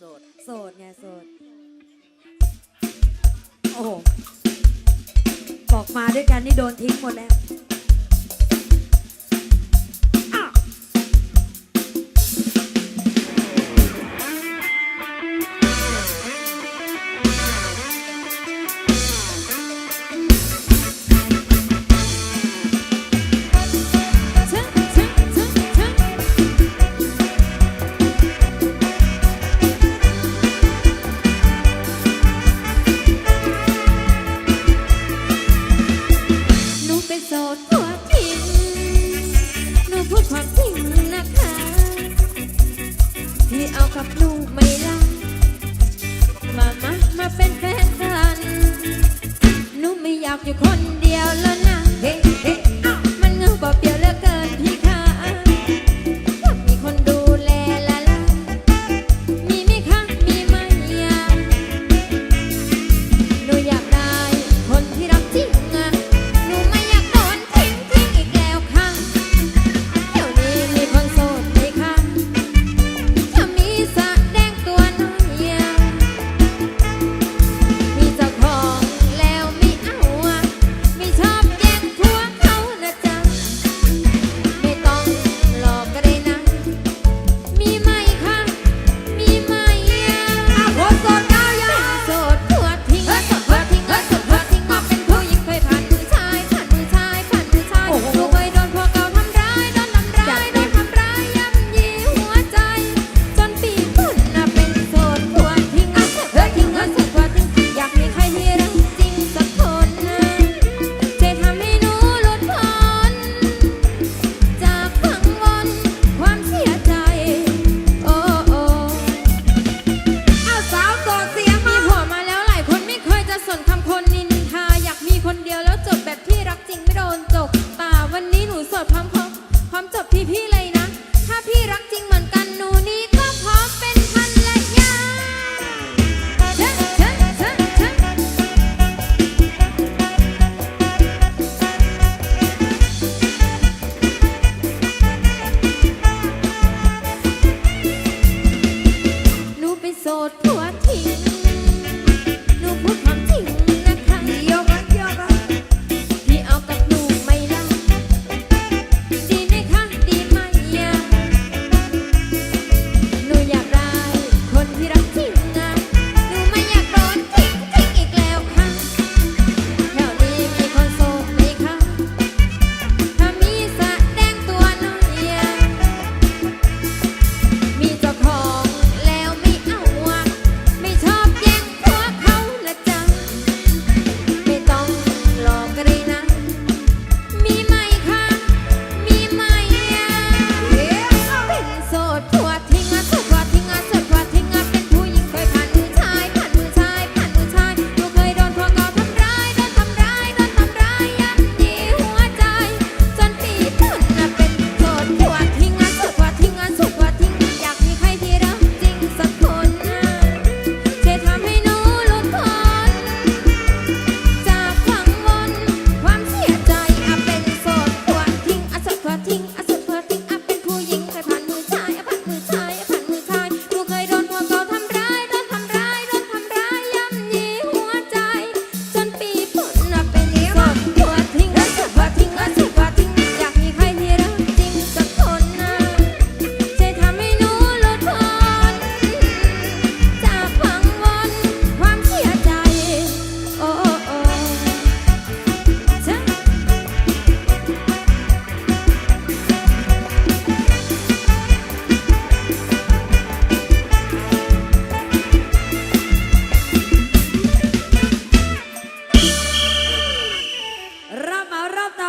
โสด โสดไงโสด โอ้บอกมาด้วยกันนี่โดนทิ้งหมดแล้ว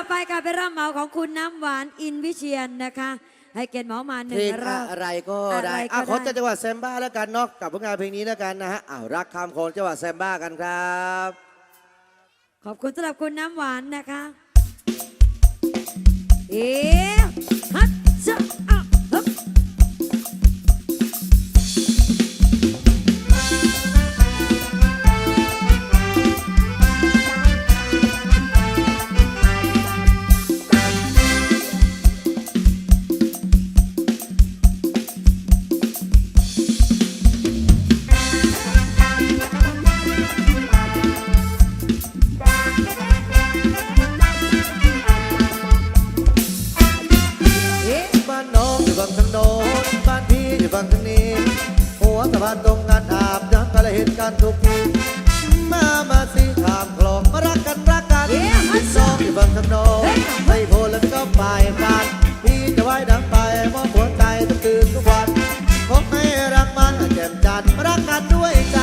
ไปค่ะเป็นรำเมาของคุณน้ำหวานอินวิเชียนนะคะ ให้เกียรติหมอมาหนึ่งงรอบอะไรก็ได้ อะขอจังหวัดแซมบ้าแล้วกันเนาะกับผลงานเพลงนี้แล้วกันนะฮะอ้าวรักคำโคนจังหวัดแซมบ้ากันครับ ขอบคุณสำหรับคุณน้ำหวานนะคะ เอ๋ฮัทจ รักกันด้วยใจ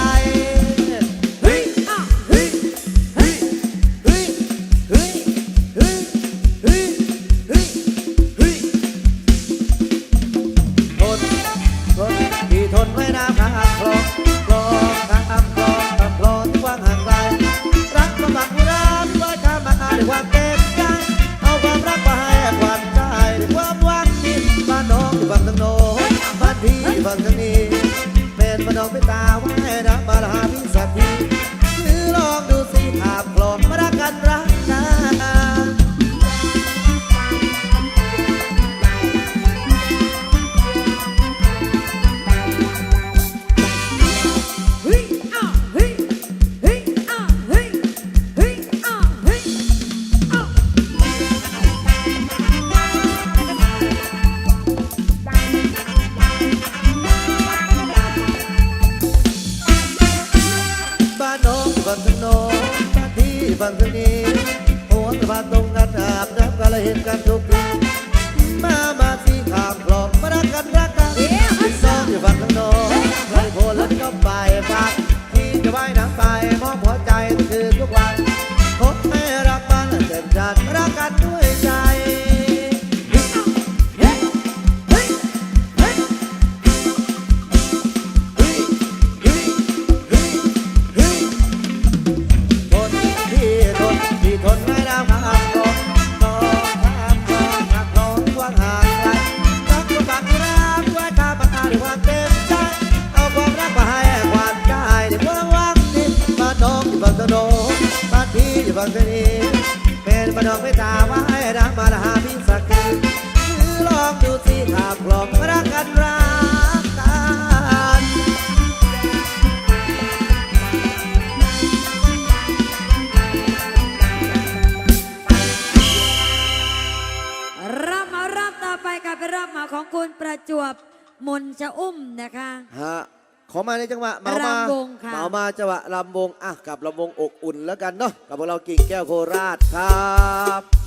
era para mim บางเพลงนี้หัวสะพานตรงกันอาบน้ำก็เลยเห็นกันทุกทีมา องไม่ตไว้รัมาหาพิสักลองดูสิหาลองรักกันรักกันรับมารับต่อไปค่ะเป็นรับมาของคุณประจวบมนจะอุ้มนะคะฮะ ขอมาในจังหวะเมามาลำว่เมามาจังหวะลำวงอะกับลำวงอกอุ่นแล้วกันเนาะกับพวกเรากิ่งแก้วโคราชครับ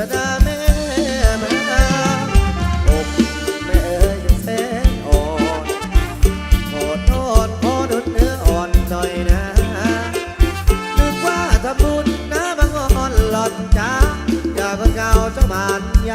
สดาแม่มาอกแม่เอ๋ยแสนอ่อนขอโทษขอดุดเนื้ออ่อนหน่นะ นึกว่าทำบุญนะบางอ่อนหลอนจ้าอยาเพิ่เกาเจ้ามานย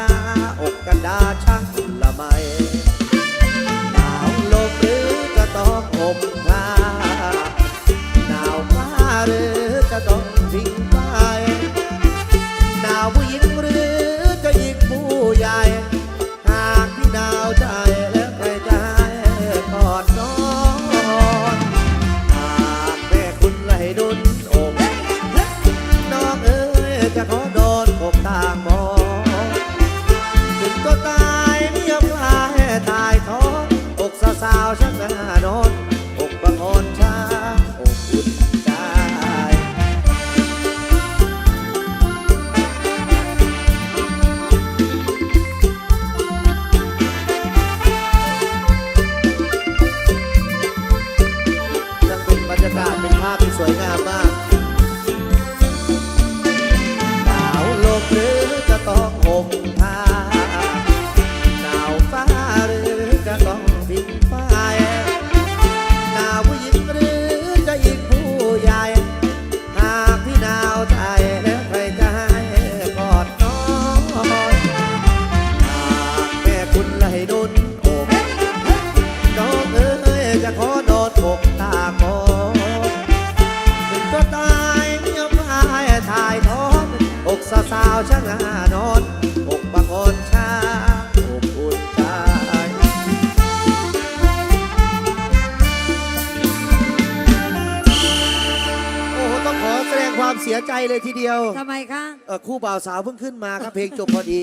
สียใจเลยทีเดียวทำไมคะ เอ่อคู่บ่าวสาวเพิ่งขึ้นมาครับเพลงจบพอดี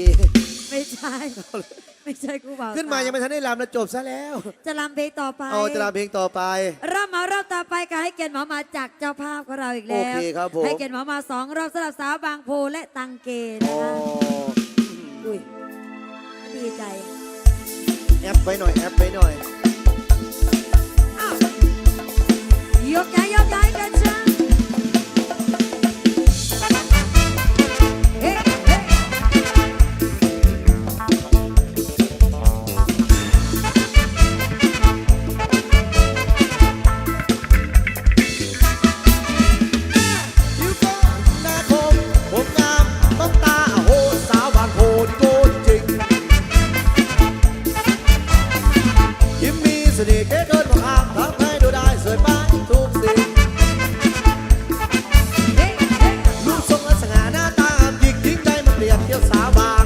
ไม่ใช่ ไม่ใช่ครูบ่าวขึ้นมายังไม่ทันได้รำแล้วจบซะแล้วจะรำเพลงต่อไปเอาจะรำเพลงต่อไปรอบเหมารอบต่อไปก็ให้เกียรติหมอมาจากเจ้าภาพของเราอีกแล้วโอเคครับผม ให้เกียรติหมอมาสองรอบสำหรับสาวบางโพและตังเกนะโอ้คะอุ้ยดีใจ แอปไปหน่อยแอปไปหน่อยอ้าวยกย้ายยกย้ายกัน Bye.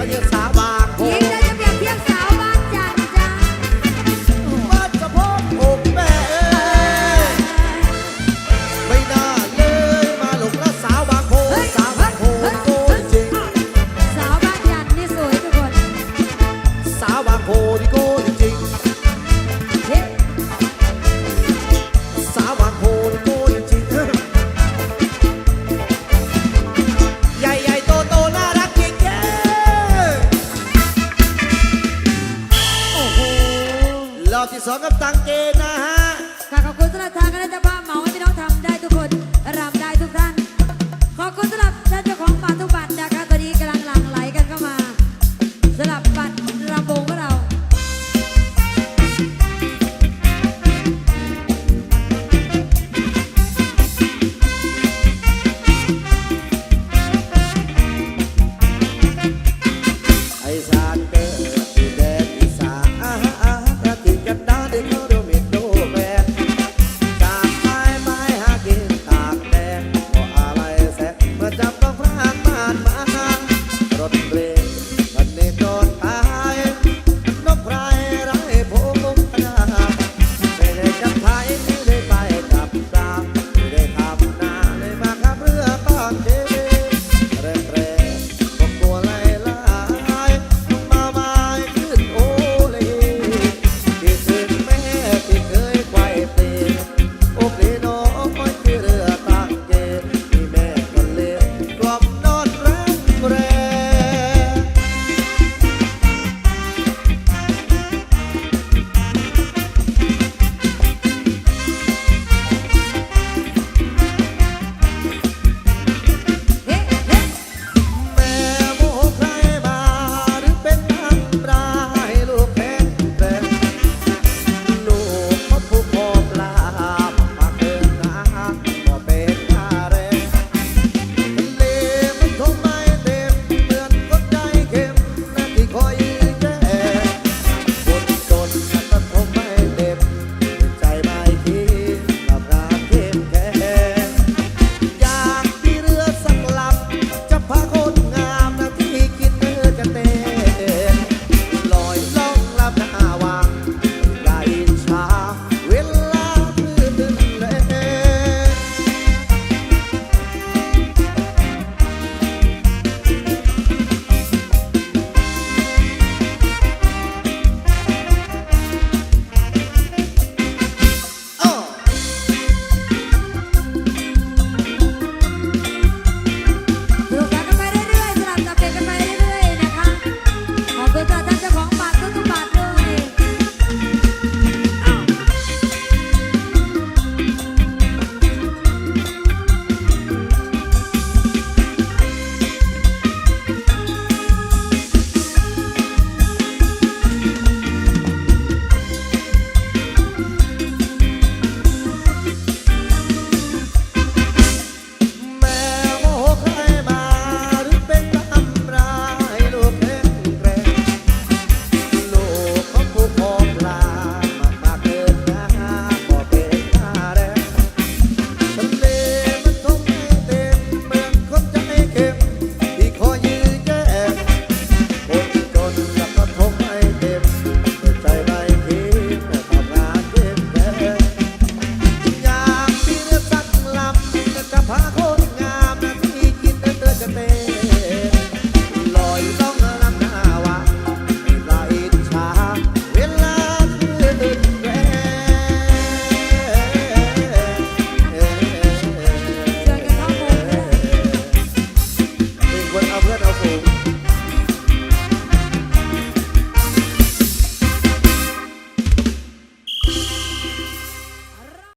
ก็เยอะสาบา อที่สองกับตังเกนะฮะค่ะขอบคุณสำหรับทางคณะจะพาเหมา